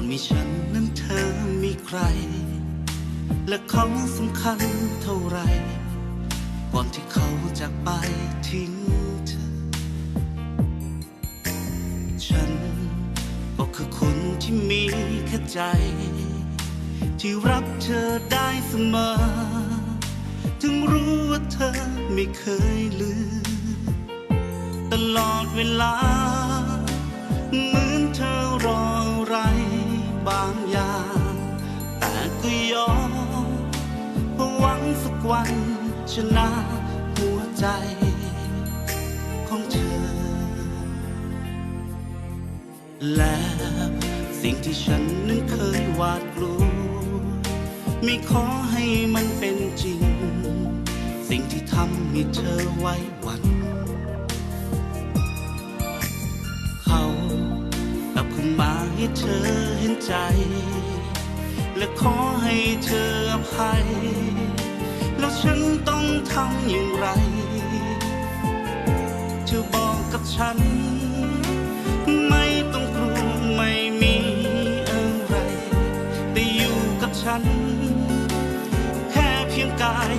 อนมีฉันนั้นเธอมีใคร และเขาสำคัญเท่าไร ก่อนที่เขาจากไปทิ้งเธอ ฉันก็คือคนที่มีแค่ใจ ที่รับเธอได้เสมอ ถึงรู้ว่าเธอไม่เคยลืมตลอดเวลา วังสักวันชนะหัวใจของเธอ และสิ่งที่ฉันนั้นเคยหวาดกลัวไม่ขอให้มันเป็นจริง สิ่งที่ทำให้เธอไว้วัน เขากลับขึ้นมาให้เธอเห็นใจ และขอให้เธออภัย ทำอย่างไรเธอบอกกับฉัน ไม่ต้องกลัวไม่มีอะไร แต่อยู่กับฉัน แค่เพียงกาย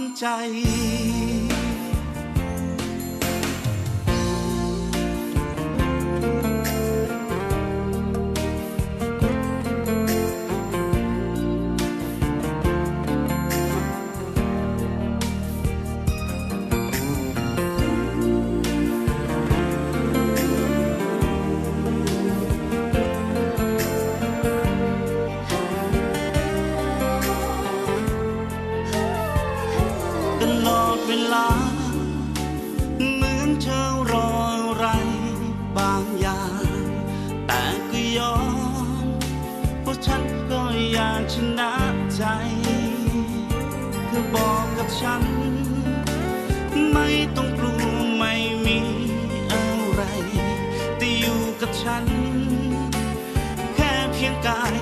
ำใจ ตลอดเวลา เหมือนเธอรออะไรบางอย่าง แต่ก็ยอม เพราะฉันก็อยากชนะใจเธอบอกกับฉัน ไม่ต้องกลัวไม่มีอะไร แต่อยู่กับฉัน แค่เพียงกาย